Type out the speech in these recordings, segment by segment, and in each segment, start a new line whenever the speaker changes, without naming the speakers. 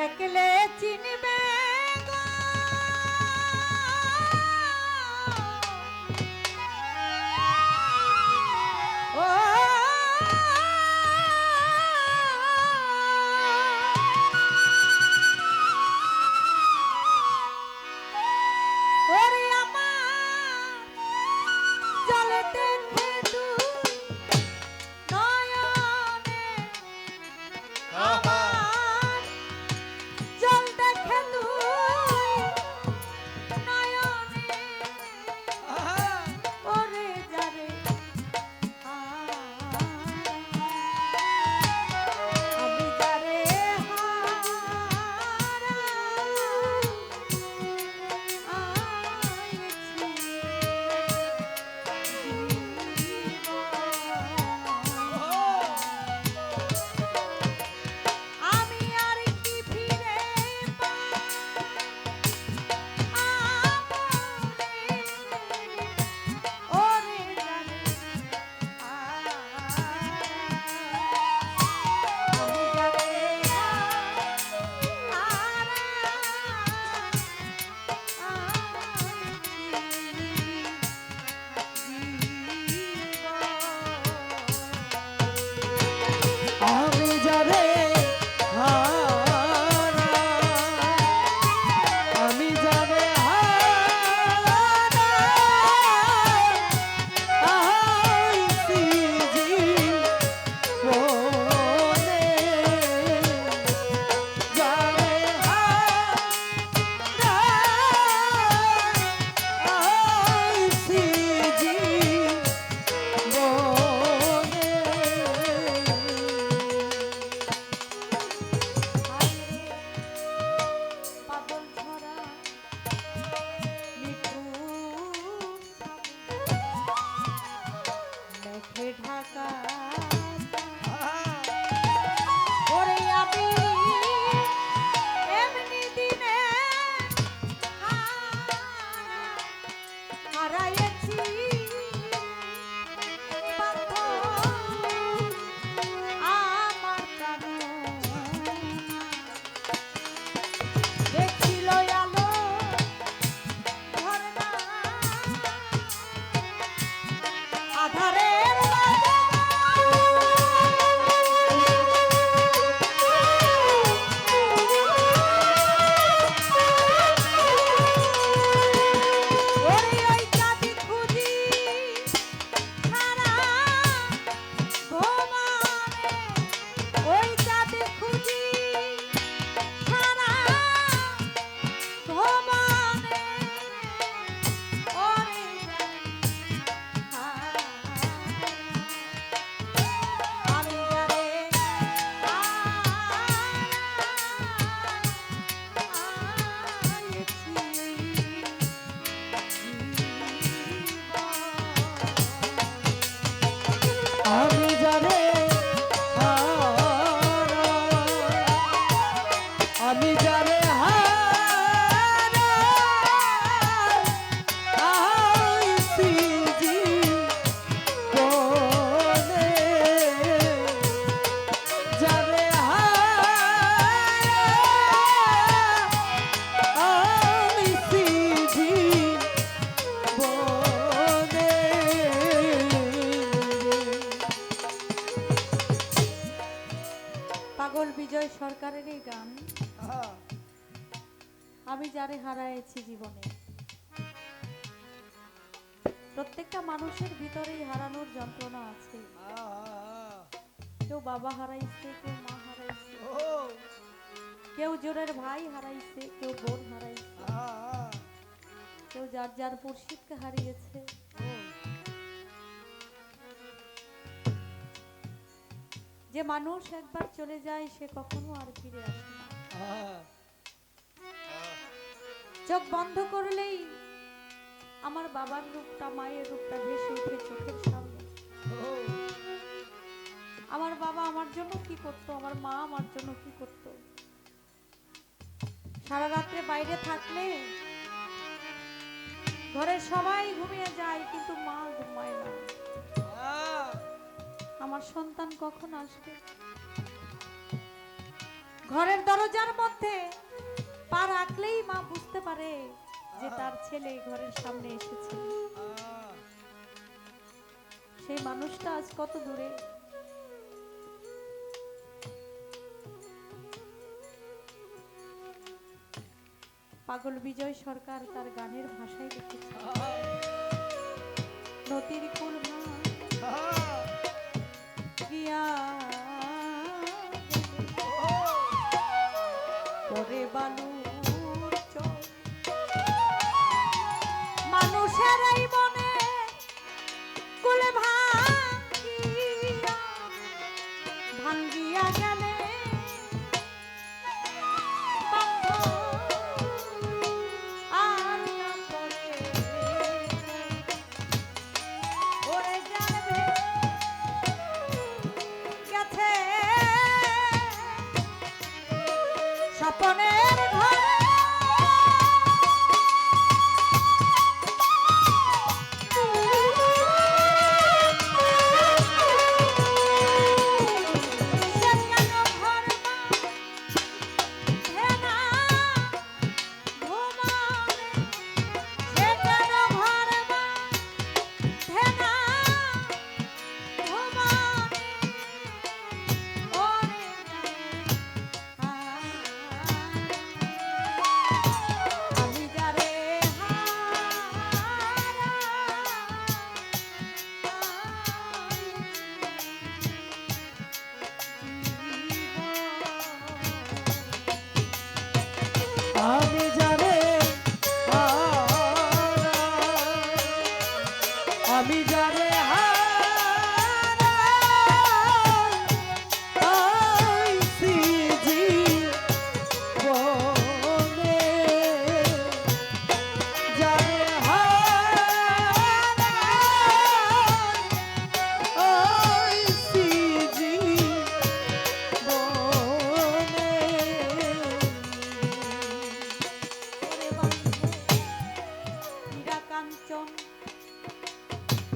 দেখলে চিনবে আমি যারে হারাইছি
জীবনে।
প্রত্যেকটা মানুষের ভিতরেই হারানোর যন্ত্রণা আছে। কেউ বাবা হারাইছে, কেউ মা হারাইছে। কেউ জোরের ভাই হারাইছে, কেউ বোন হারাইছে। কেউ যার যার মুর্শিদকে হারিয়েছে। যে মানুষ একবার চলে যায়, সে কখনো আর ফিরে আসে না। চোখ বন্ধ করলেই আমার বাবার রূপটা, মায়ের রূপটা ভেসে উঠে চোখের সামনে। আমার বাবা আমার জন্য কি করত? আমার মা আমার জন্য কি করত? সারা রাত্রে বাইরে থাকলে ঘরে সবাই ঘুমিয়ে যায়, কিন্তু মা ঘুমায় না। আমার সন্তান কখন আসবে? ঘরের দরজার মধ্যে পা রাখলেই মা বুঝতে পারে যে তার ছেলে ঘরের সামনে এসেছে। সেই মানুষটা আজ কত দূরে? পাগল বিজয় সরকার তার গানের ভাষায় লিখেছে। নদীর কুল গিয়া পরে বালু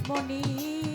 harmony.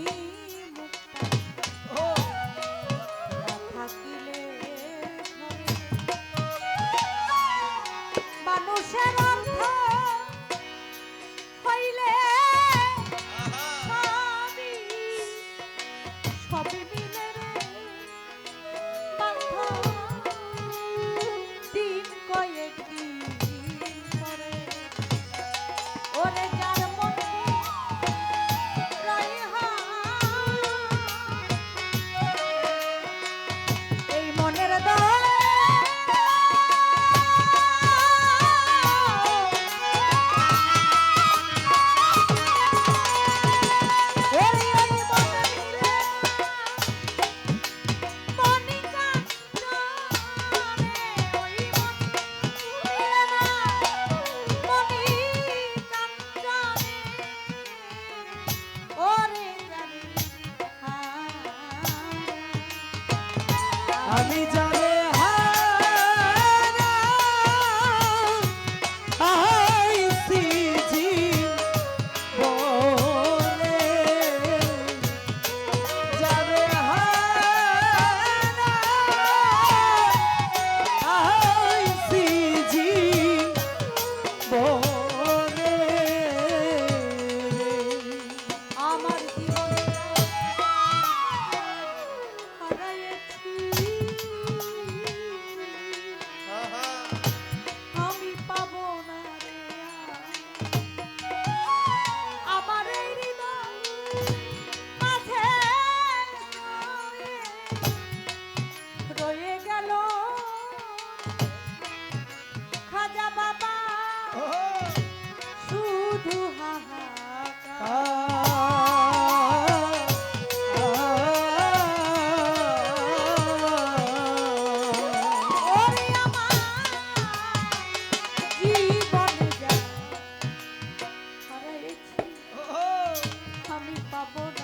mi favor.